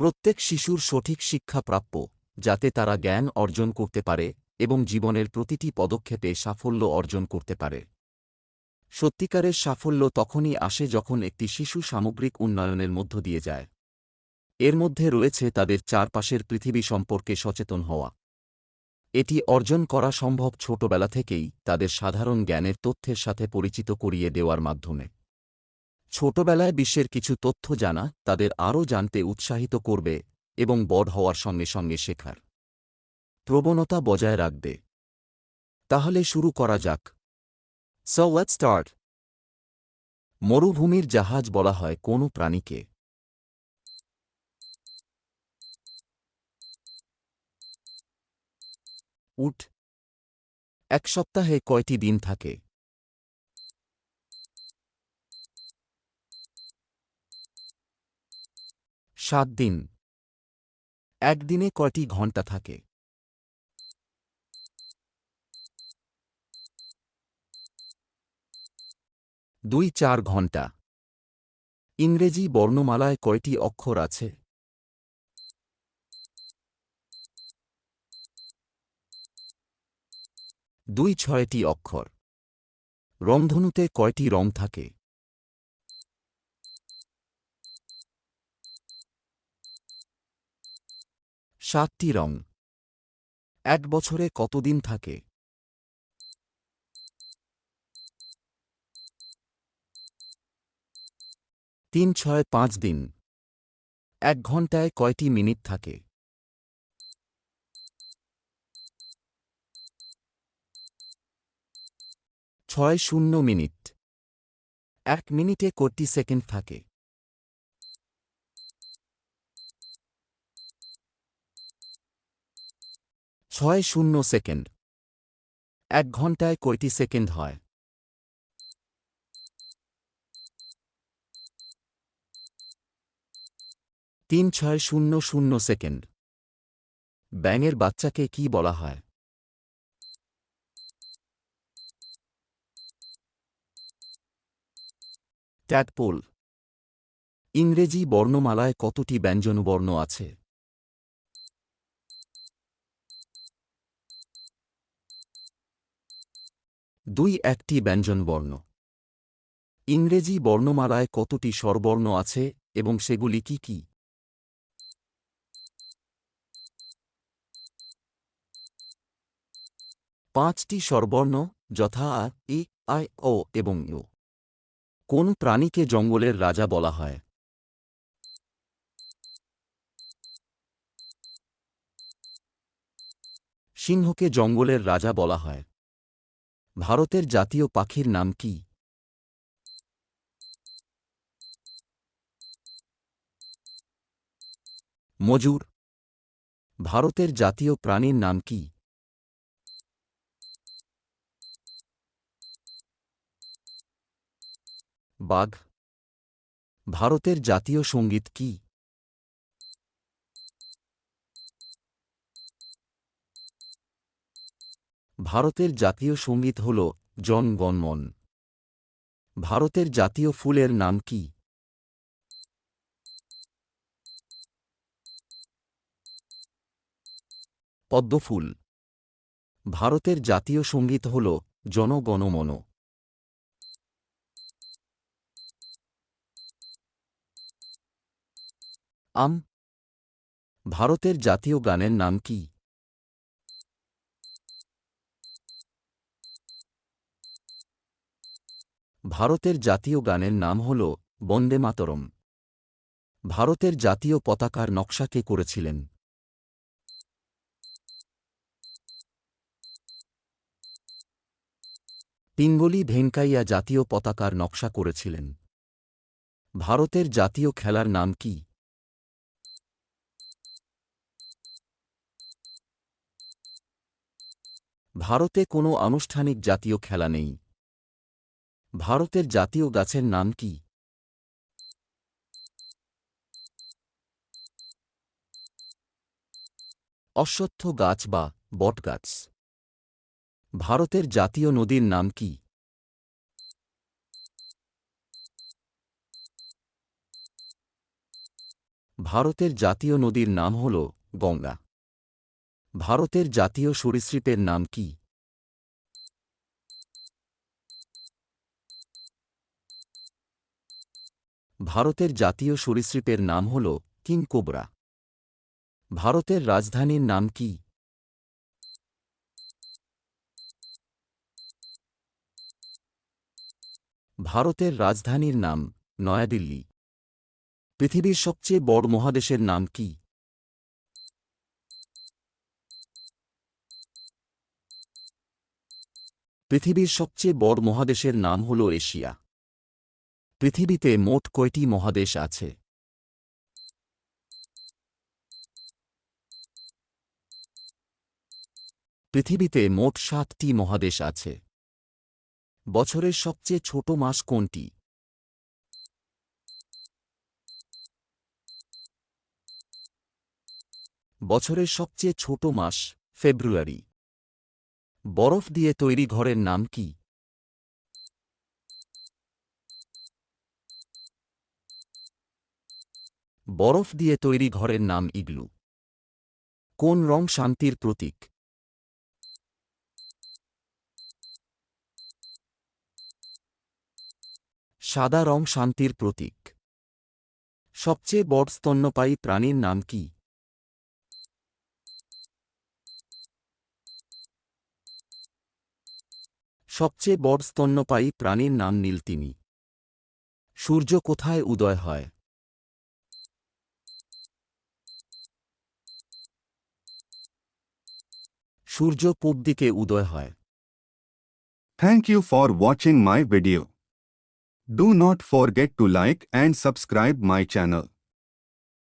প্রত্যেক শিশুর সঠিক শিক্ষা প্রাপ্য, যাতে তারা জ্ঞান অর্জন করতে পারে এবং জীবনের প্রতিটি পদক্ষেপে সাফল্য অর্জন করতে পারে। সত্যিকারের সাফল্য তখনই আসে যখন একটি শিশু সামগ্রিক উন্নয়নের মধ্য দিয়ে যায়। এর মধ্যে রয়েছে তাদের চারপাশের পৃথিবী সম্পর্কে সচেতন হওয়া। এটি অর্জন করা সম্ভব ছোটবেলা থেকেই তাদের সাধারণ জ্ঞানের তথ্যের সাথে পরিচিত করিয়ে দেওয়ার মাধ্যমে। ছোটবেলায় বিশ্বের কিছু তথ্য জানা তাদের আরও জানতে উৎসাহিত করবে এবং বড় হওয়ার সঙ্গে সঙ্গে শেখার প্রবণতা বজায় রাখবে। তাহলে শুরু করা যাক। সো স্টার্ট মরুভূমির জাহাজ বলা হয় কোনো প্রাণীকে। উট। এক সপ্তাহে কয়টি দিন থাকে? সাত দিন। একদিনে কয়টি ঘণ্টা থাকে? দুই চার ঘণ্টা। ইংরেজি বর্ণমালায় কয়টি অক্ষর আছে? দুই ছয়টি অক্ষর। রংধনুতে কয়টি রং থাকে? সাতটি রং। এক বছরে কতদিন থাকে? তিন ছয় পাঁচ দিন। এক ঘন্টায় কয়টি মিনিট থাকে? ছয় শূন্য মিনিট। এক মিনিটে কয়টি সেকেন্ড থাকে? ছয় শূন্য সেকেন্ড। এক ঘন্টায় কয়টি সেকেন্ড হয়? তিন ছয় শূন্য শূন্য সেকেন্ড। ব্যাঙের বাচ্চাকে কি বলা হয়? ট্যাডপোল ইংরেজি বর্ণমালায় কতটি ব্যঞ্জনবর্ণ আছে? দুই একটি ব্যঞ্জনবর্ণ ইংরেজি বর্ণমালায় কতটি স্বরবর্ণ আছে এবং সেগুলি কি কি? পাঁচটি স্বরবর্ণ যথা আ, ই, আই, ও এবং ইউ কোন প্রাণীকে জঙ্গলের রাজা বলা হয়? সিংহকে জঙ্গলের রাজা বলা হয়। ভারতের জাতীয় পাখির নাম কি? মজুর। ভারতের জাতীয় প্রাণীর নাম কি? বাঘ। ভারতের জাতীয় সংগীত কি? ভারতের জাতীয় সংগীত হল জন গণমন ভারতের জাতীয় ফুলের নাম কি? পদ্মফুল। ভারতের জাতীয় সংগীত হল জনগণমন আম। ভারতের জাতীয় গানের নাম কি? ভারতের জাতীয় গানের নাম হল বন্দে মাতরম। ভারতের জাতীয় পতাকার নকশা কে করেছিলেন? পিঙ্গলি ভেঙ্কাইয়া জাতীয় পতাকার নকশা করেছিলেন। ভারতের জাতীয় খেলার নাম কি? ভারতে কোনো আনুষ্ঠানিক জাতীয় খেলা নেই। ভারতের জাতীয় গাছের নাম কি? অশ্বত্থ গাছ বা বটগাছ ভারতের জাতীয় নদীর নাম কি? ভারতের জাতীয় নদীর নাম হল গঙ্গা। ভারতের জাতীয় সরীসৃপের নাম কি? ভারতের জাতীয় সরীসৃপের নাম হল কিং কোবরা। ভারতের রাজধানীর নাম কি? ভারতের রাজধানীর নাম নয়াদিল্লি। পৃথিবীর সবচেয়ে বড় মহাদেশের নাম কি? পৃথিবীর সবচেয়ে বড় মহাদেশের নাম হল এশিয়া। পৃথিবীতে মোট কয়টি মহাদেশ আছে? পৃথিবীতে মোট সাতটি মহাদেশ আছে। বছরের সবচেয়ে ছোট মাস কোনটি? বছরের সবচেয়ে ছোট মাস ফেব্রুয়ারি। বরফ দিয়ে তৈরি ঘরের নাম কি? বরফ দিয়ে তৈরি ঘরের নাম ইগলু। কোন রং শান্তির প্রতীক? সাদা রং শান্তির প্রতীক। সবচেয়ে বড় স্তন্যপায়ী প্রাণীর নাম কি? সবচেয়ে বড় স্তন্যপায়ী প্রাণীর নাম নীলতিমি। সূর্য কোথায় উদয় হয়? সূর্য পূব দিকে উদয় হয় Thank you for watching my video. Do not forget to like and subscribe my channel.